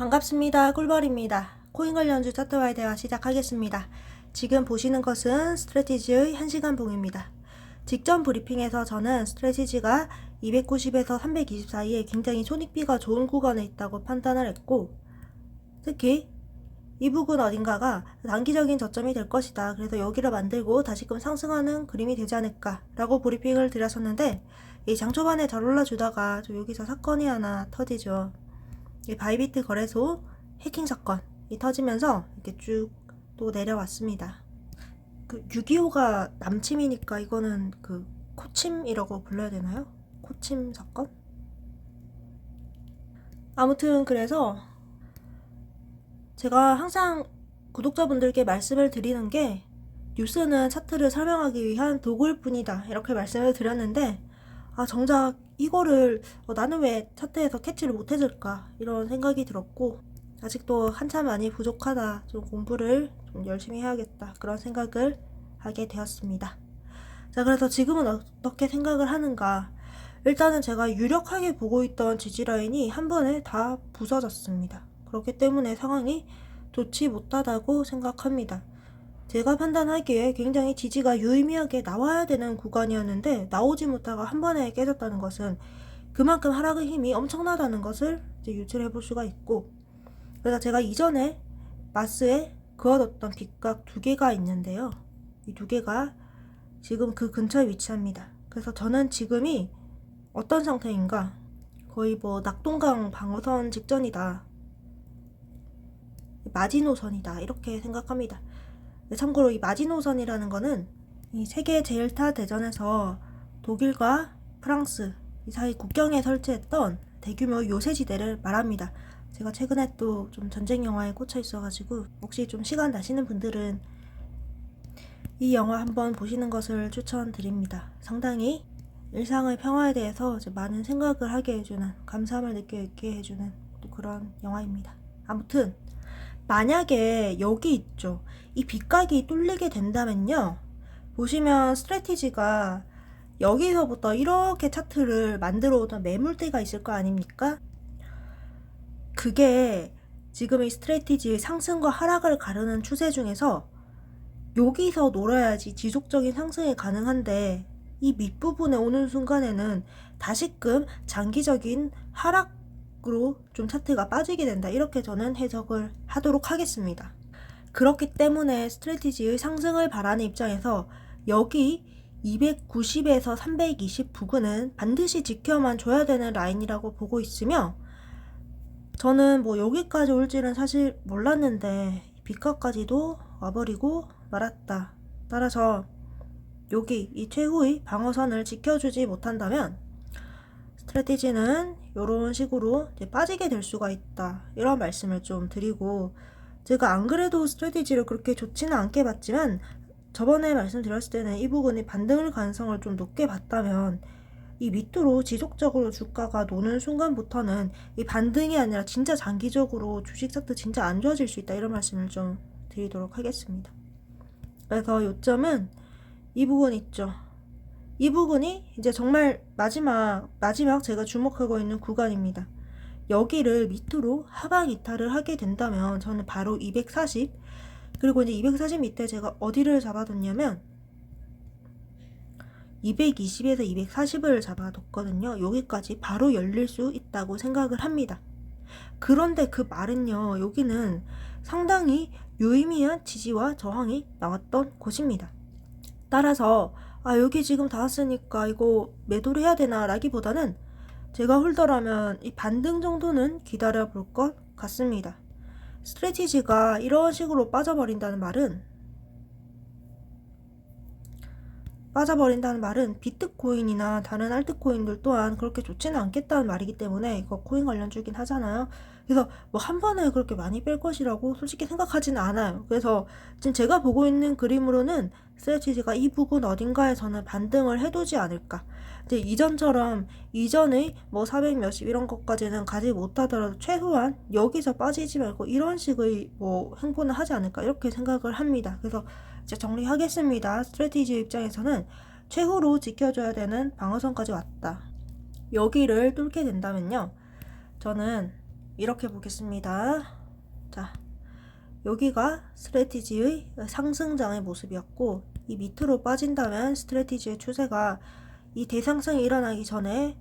반갑습니다. 꿀벌입니다. 코인 관련주 차트와의 대화 시작하겠습니다. 지금 보시는 것은 스트레티지의 1시간 봉입니다. 직전 브리핑에서 저는 스트레티지가 290에서 320 사이에 굉장히 손익비가 좋은 구간에 있다고 판단을 했고 특히 이 부분 어딘가가 단기적인 저점이 될 것이다. 그래서 여기를 만들고 다시금 상승하는 그림이 되지 않을까 라고 브리핑을 드렸었는데 이 장 초반에 잘 올라주다가 저 여기서 사건이 하나 터지죠. 이 바이비트 거래소 해킹 사건이 터지면서 이렇게 쭉 또 내려왔습니다. 그 6.25가 남침이니까 이거는 그 코침이라고 불러야 되나요? 코침 사건? 아무튼 그래서 제가 항상 구독자분들께 말씀을 드리는 게 뉴스는 차트를 설명하기 위한 도구일 뿐이다 이렇게 말씀을 드렸는데 아 정작 이거를 어, 나는 왜 차트에서 캐치를 못해줄까? 이런 생각이 들었고 아직도 한참 많이 부족하다. 좀 공부를 좀 열심히 해야겠다. 그런 생각을 하게 되었습니다. 자 그래서 지금은 어떻게 생각을 하는가? 일단은 제가 유력하게 보고 있던 지지라인이 한 번에 다 부서졌습니다. 그렇기 때문에 상황이 좋지 못하다고 생각합니다 제가 판단하기에 굉장히 지지가 유의미하게 나와야 되는 구간이었는데 나오지 못하고 한 번에 깨졌다는 것은 그만큼 하락의 힘이 엄청나다는 것을 이제 유출해 볼 수가 있고 그래서 제가 이전에 마스에 그어뒀던 빗각 두 개가 있는데요. 이 두 개가 지금 그 근처에 위치합니다. 그래서 저는 지금이 어떤 상태인가 거의 뭐 낙동강 방어선 직전이다. 마지노선이다. 이렇게 생각합니다. 네, 참고로 이 마지노선이라는 거는 이 세계 제일타 대전에서 독일과 프랑스 이 사이 국경에 설치했던 대규모 요새지대를 말합니다. 제가 최근에 또 좀 전쟁 영화에 꽂혀 있어가지고 혹시 좀 시간 나시는 분들은 이 영화 한번 보시는 것을 추천드립니다. 상당히 일상의 평화에 대해서 많은 생각을 하게 해주는 감사함을 느끼게 해주는 또 그런 영화입니다. 아무튼 만약에 여기 있죠. 이 빗각이 뚫리게 된다면요. 보시면 스트레티지가 여기서부터 이렇게 차트를 만들어 오던 매물대가 있을 거 아닙니까? 그게 지금 이 스트레티지의 상승과 하락을 가르는 추세 중에서 여기서 놀아야지 지속적인 상승이 가능한데 이 밑부분에 오는 순간에는 다시금 장기적인 하락 으로 좀 차트가 빠지게 된다. 이렇게 저는 해석을 하도록 하겠습니다. 그렇기 때문에 스트레티지의 상승을 바라는 입장에서 여기 290에서 320 부근은 반드시 지켜만 줘야 되는 라인이라고 보고 있으며 저는 뭐 여기까지 올지는 사실 몰랐는데 빗가까지도 와버리고 말았다. 따라서 여기 이 최후의 방어선을 지켜주지 못한다면 스트레티지는 이런 식으로 빠지게 될 수가 있다. 이런 말씀을 좀 드리고 제가 안 그래도 스트레티지를 그렇게 좋지는 않게 봤지만 저번에 말씀드렸을 때는 이 부분이 반등을 가능성을 좀 높게 봤다면 이 밑으로 지속적으로 주가가 노는 순간부터는 이 반등이 아니라 진짜 장기적으로 주식 차트 진짜 안 좋아질 수 있다 이런 말씀을 좀 드리도록 하겠습니다. 그래서 요점은 이 부분 있죠. 이 부분이 이제 정말 마지막 마지막 제가 주목하고 있는 구간입니다. 여기를 밑으로 하방 이탈을 하게 된다면 저는 바로 240 그리고 이제 240 밑에 제가 어디를 잡아뒀냐면 220에서 240을 잡아뒀거든요. 여기까지 바로 열릴 수 있다고 생각을 합니다. 그런데 그 말은요, 여기는 상당히 유의미한 지지와 저항이 나왔던 곳입니다. 따라서, 아, 여기 지금 다 왔으니까 이거 매도를 해야 되나 라기보다는 제가 홀더라면 이 반등 정도는 기다려 볼 것 같습니다. 스트레티지가 이런 식으로 빠져버린다는 말은 빠져버린다는 말은 비트코인이나 다른 알트코인들 또한 그렇게 좋지는 않겠다는 말이기 때문에 이거 코인 관련 주긴 하잖아요. 그래서 뭐 한 번에 그렇게 많이 뺄 것이라고 솔직히 생각하지는 않아요. 그래서 지금 제가 보고 있는 그림으로는 스트레치지가 이 부분 어딘가에서는 반등을 해두지 않을까. 이제 이전처럼 이전의 뭐 400 몇십 이런 것까지는 가지 못하더라도 최소한 여기서 빠지지 말고 이런 식의 뭐 행보는 하지 않을까 이렇게 생각을 합니다. 그래서 이제 정리하겠습니다. 스트레티지 입장에서는 최후로 지켜줘야 되는 방어선까지 왔다. 여기를 뚫게 된다면요. 저는 이렇게 보겠습니다. 자, 여기가 스트레티지의 상승장의 모습이었고 이 밑으로 빠진다면 스트레티지의 추세가 이 대상승이 일어나기 전에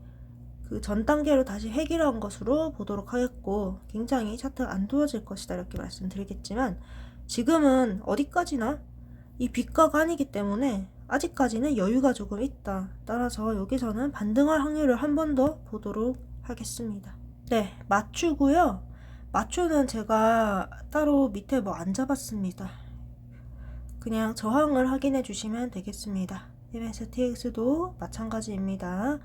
그 전 단계로 다시 획일화한 것으로 보도록 하겠고 굉장히 차트가 안 좋아질 것이다 이렇게 말씀드리겠지만 지금은 어디까지나 이 빗가가 아니기 때문에 아직까지는 여유가 조금 있다. 따라서 여기서는 반등할 확률을 한 번 더 보도록 하겠습니다. 네, 맞추고요. 맞추는 제가 따로 밑에 뭐 안 잡았습니다. 그냥 저항을 확인해 주시면 되겠습니다. MSTX도 마찬가지입니다.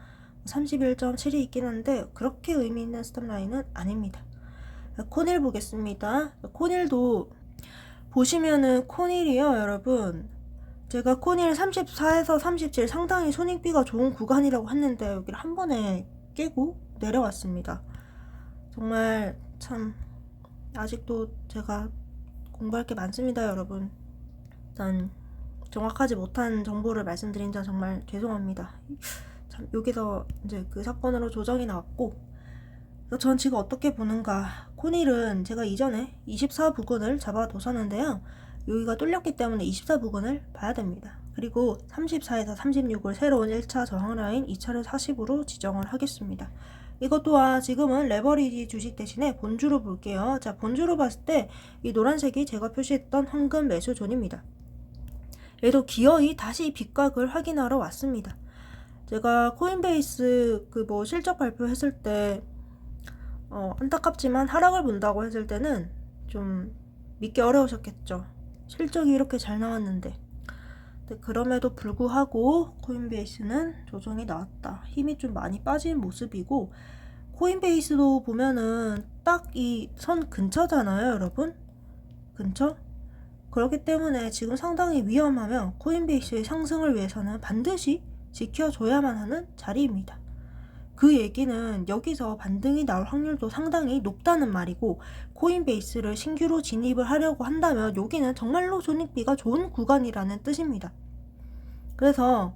31.7이 있긴 한데 그렇게 의미 있는 스탑라인은 아닙니다. 코닐 보겠습니다. 코닐도 보시면은 코닐이요, 여러분. 제가 코닐 34에서 37 상당히 손익비가 좋은 구간이라고 했는데 여기를 한 번에 깨고 내려왔습니다. 정말 참 아직도 제가 공부할 게 많습니다, 여러분. 일단 정확하지 못한 정보를 말씀드린 점 정말 죄송합니다. 참 여기서 이제 그 사건으로 조정이 나왔고 전 지금 어떻게 보는가 코닐은 제가 이전에 24 부근을 잡아뒀었는데요 여기가 뚫렸기 때문에 24 부근을 봐야 됩니다 그리고 34에서 36을 새로운 1차 저항 라인 2차를 40으로 지정을 하겠습니다 이것 또한 지금은 레버리지 주식 대신에 본주로 볼게요 자 본주로 봤을 때 이 노란색이 제가 표시했던 황금 매수 존입니다 얘도 기어이 다시 빗각을 확인하러 왔습니다 제가 코인베이스 그 뭐 실적 발표했을 때 어, 안타깝지만 하락을 본다고 했을 때는 좀 믿기 어려우셨겠죠. 실적이 이렇게 잘 나왔는데. 그럼에도 불구하고 코인베이스는 조정이 나왔다. 힘이 좀 많이 빠진 모습이고 코인베이스도 보면은 딱 이 선 근처잖아요, 여러분. 근처? 그렇기 때문에 지금 상당히 위험하며 코인베이스의 상승을 위해서는 반드시 지켜줘야만 하는 자리입니다. 그 얘기는 여기서 반등이 나올 확률도 상당히 높다는 말이고 코인베이스를 신규로 진입을 하려고 한다면 여기는 정말로 손익비가 좋은 구간이라는 뜻입니다. 그래서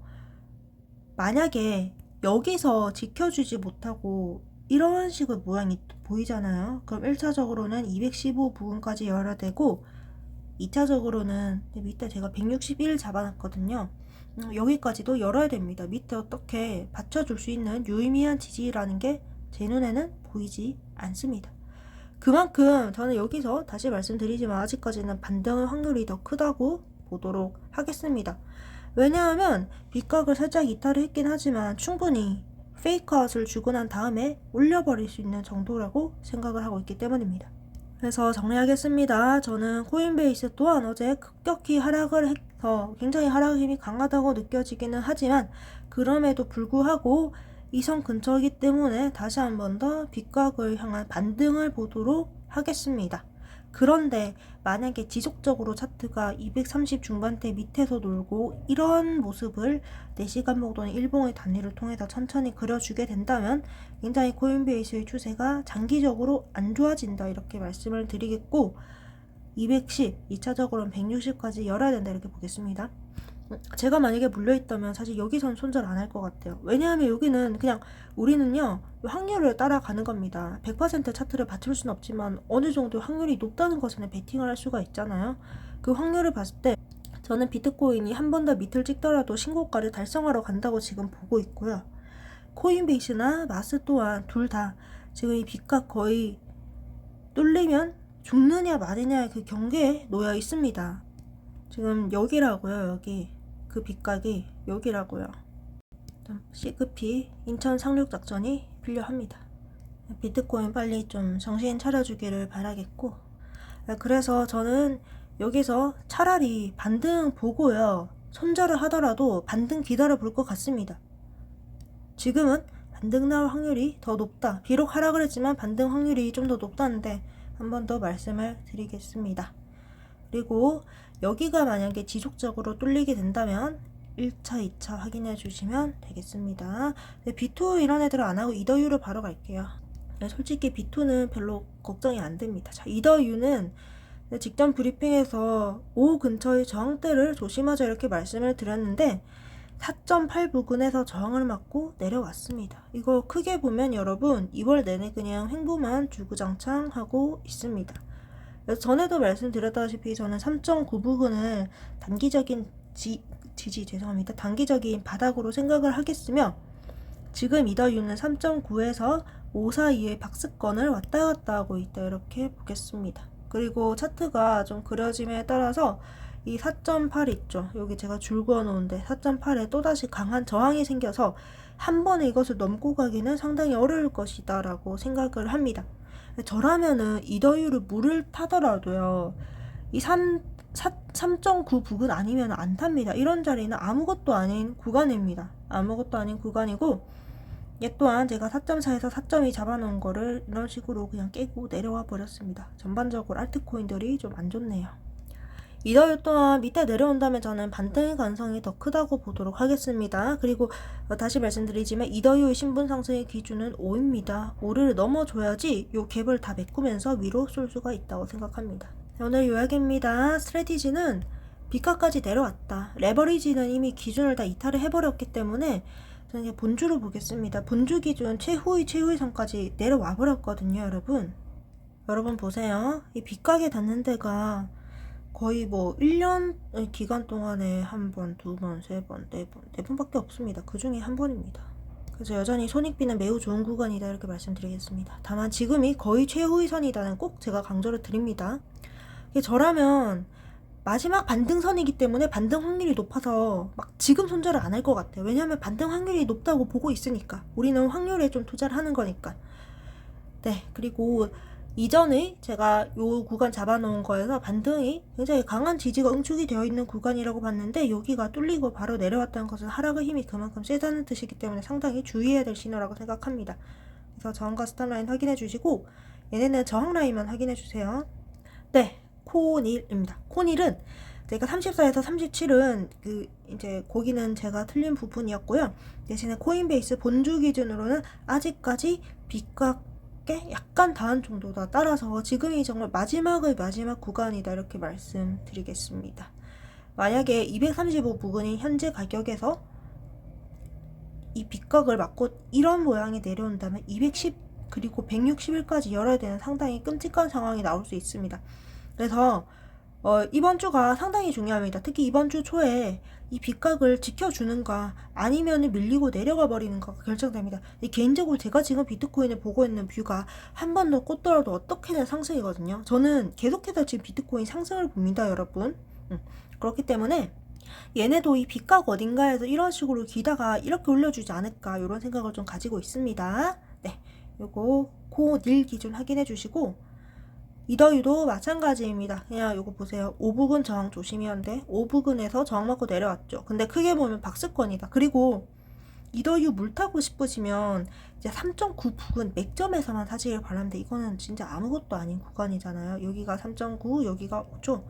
만약에 여기서 지켜주지 못하고 이런 식의 모양이 보이잖아요. 그럼 1차적으로는 215 부분까지 열어야 되고 2차적으로는 밑에 제가 161 잡아놨거든요. 음, 여기까지도 열어야 됩니다. 밑에 어떻게 받쳐줄 수 있는 유의미한 지지라는 게 제 눈에는 보이지 않습니다. 그만큼 저는 여기서 다시 말씀드리지만 아직까지는 반등의 확률이 더 크다고 보도록 하겠습니다. 왜냐하면 빗각을 살짝 이탈을 했긴 하지만 충분히 페이크아웃을 주고 난 다음에 올려버릴 수 있는 정도라고 생각을 하고 있기 때문입니다. 그래서 정리하겠습니다. 저는 코인베이스 또한 어제 급격히 하락을 해 서 굉장히 하락 힘이 강하다고 느껴지기는 하지만 그럼에도 불구하고 이선 근처이기 때문에 다시 한 번 더 빗각을 향한 반등을 보도록 하겠습니다. 그런데 만약에 지속적으로 차트가 230 중반대 밑에서 놀고 이런 모습을 4시간 목도는 일봉의 단위를 통해서 천천히 그려주게 된다면 굉장히 코인베이스의 추세가 장기적으로 안 좋아진다 이렇게 말씀을 드리겠고 210, 2차적으로는 160까지 열어야 된다 이렇게 보겠습니다. 제가 만약에 물려있다면 사실 여기선 손절 안 할 것 같아요. 왜냐하면 여기는 그냥 우리는요 확률을 따라가는 겁니다. 100% 차트를 받칠 수는 없지만 어느 정도 확률이 높다는 것은 베팅을 할 수가 있잖아요. 그 확률을 봤을 때 저는 비트코인이 한 번 더 밑을 찍더라도 신고가를 달성하러 간다고 지금 보고 있고요. 코인베이스나 마스 또한 둘 다 지금 이 빚값 거의 뚫리면 죽느냐 마느냐의 그 경계에 놓여 있습니다. 지금 여기라고요, 여기. 그 빚각이 여기라고요. 시급히 인천 상륙 작전이 필요합니다. 비트코인 빨리 좀 정신 차려주기를 바라겠고, 그래서 저는 여기서 차라리 반등 보고요. 손절을 하더라도 반등 기다려 볼 것 같습니다. 지금은 반등 나올 확률이 더 높다. 비록 하락을 했지만 반등 확률이 좀 더 높다는데 한 번 더 말씀을 드리겠습니다. 그리고 여기가 만약에 지속적으로 뚫리게 된다면 1차, 2차 확인해 주시면 되겠습니다. 네, B2 이런 애들은 안 하고 이더유를 바로 갈게요. 네, 솔직히 B2는 별로 걱정이 안 됩니다. 자, 이더유는 직전 브리핑에서 5 근처의 저항대를 조심하자 이렇게 말씀을 드렸는데 4.8 부근에서 저항을 맞고 내려왔습니다. 이거 크게 보면 여러분 2월 내내 그냥 횡보만 주구장창 하고 있습니다. 전에도 말씀드렸다시피 저는 3.9 부근을 단기적인 지, 지지 죄송합니다. 단기적인 바닥으로 생각을 하겠으며 지금 이더유는 3.9에서 5 사이의 박스권을 왔다 갔다 하고 있다 이렇게 보겠습니다. 그리고 차트가 좀 그려짐에 따라서 이 4.8 있죠. 여기 제가 줄 그어 놓은데 4.8에 또다시 강한 저항이 생겨서 한 번에 이것을 넘고 가기는 상당히 어려울 것이다 라고 생각을 합니다. 저라면은 이더유를 물을 타더라도요. 이 3, 3.9 부근 아니면 안 탑니다. 이런 자리는 아무것도 아닌 구간입니다. 아무것도 아닌 구간이고 얘 또한 제가 4.4에서 4.2 잡아놓은 거를 이런 식으로 그냥 깨고 내려와 버렸습니다. 전반적으로 알트코인들이 좀 안 좋네요. 이더유 또한 밑에 내려온다면 저는 반등의 가능성이 더 크다고 보도록 하겠습니다. 그리고 어, 다시 말씀드리지만 이더유의 신분 상승의 기준은 5입니다. 5를 넘어줘야지 요 갭을 다 메꾸면서 위로 쏠 수가 있다고 생각합니다. 네, 오늘 요약입니다. 스트레티지는 비가까지 내려왔다. 레버리지는 이미 기준을 다 이탈을 해버렸기 때문에 저는 본주로 보겠습니다. 본주 기준 최후의 최후의 선까지 내려와 버렸거든요, 여러분. 여러분 보세요. 이 빗가게 닿는 데가 거의 뭐 1년 기간 동안에 한 번, 두 번, 세 번, 네 번, 네 번밖에 없습니다. 그 중에 한 번입니다. 그래서 여전히 손익비는 매우 좋은 구간이다 이렇게 말씀드리겠습니다. 다만 지금이 거의 최후의 선이다는 꼭 제가 강조를 드립니다. 저라면 마지막 반등선이기 때문에 반등 확률이 높아서 막 지금 손절을 안 할 것 같아요. 왜냐하면 반등 확률이 높다고 보고 있으니까. 우리는 확률에 좀 투자를 하는 거니까. 네, 그리고 이전에 제가 요 구간 잡아놓은 거에서 반등이 굉장히 강한 지지가 응축이 되어 있는 구간이라고 봤는데 여기가 뚫리고 바로 내려왔다는 것은 하락의 힘이 그만큼 세다는 뜻이기 때문에 상당히 주의해야 될 신호라고 생각합니다. 그래서 저항과 스탑라인 확인해 주시고 얘네는 저항 라인만 확인해 주세요. 네, 코닐입니다. 코닐은 제가 34에서 37은 그 이제 거기는 제가 틀린 부분이었고요. 대신에 코인베이스 본주 기준으로는 아직까지 빗각에 약간 닿은 정도다. 따라서 지금이 정말 마지막의 마지막 구간이다 이렇게 말씀드리겠습니다. 만약에 235 부근이 현재 가격에서 이 빗각을 맞고 이런 모양이 내려온다면 210 그리고 160일까지 열어야 되는 상당히 끔찍한 상황이 나올 수 있습니다. 그래서 어, 이번 주가 상당히 중요합니다. 특히 이번 주 초에 이 빗각을 지켜주는가 아니면 밀리고 내려가 버리는가가 결정됩니다. 개인적으로 제가 지금 비트코인을 보고 있는 뷰가 한 번 더 꽂더라도 어떻게든 상승이거든요. 저는 계속해서 지금 비트코인 상승을 봅니다, 여러분. 음, 그렇기 때문에 얘네도 이 빗각 어딘가에서 이런 식으로 기다가 이렇게 올려주지 않을까 이런 생각을 좀 가지고 있습니다. 네, 요거 고닐 기준 확인해 주시고 이더유도 마찬가지입니다. 그냥 요거 보세요. 5부근 저항 조심이었는데 5부근에서 저항 맞고 내려왔죠. 근데 크게 보면 박스권이다. 그리고 이더유 물 타고 싶으시면 이제 3.9 부근 맥점에서만 사시길 바랍니다. 이거는 진짜 아무것도 아닌 구간이잖아요. 여기가 3.9, 여기가 5죠.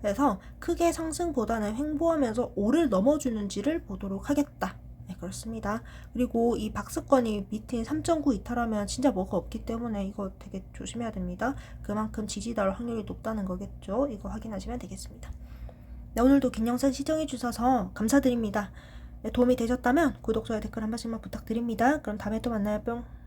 그래서 크게 상승보다는 횡보하면서 5를 넘어주는지를 보도록 하겠다. 네, 그렇습니다. 그리고 이 박스권이 밑인 3.9 이탈하면 진짜 뭐가 없기 때문에 이거 되게 조심해야 됩니다. 그만큼 지지달 확률이 높다는 거겠죠. 이거 확인하시면 되겠습니다. 네, 오늘도 긴 영상 시청해 주셔서 감사드립니다. 네, 도움이 되셨다면 구독, 좋아요, 댓글 한 번씩만 부탁드립니다. 그럼 다음에 또 만나요. 뿅.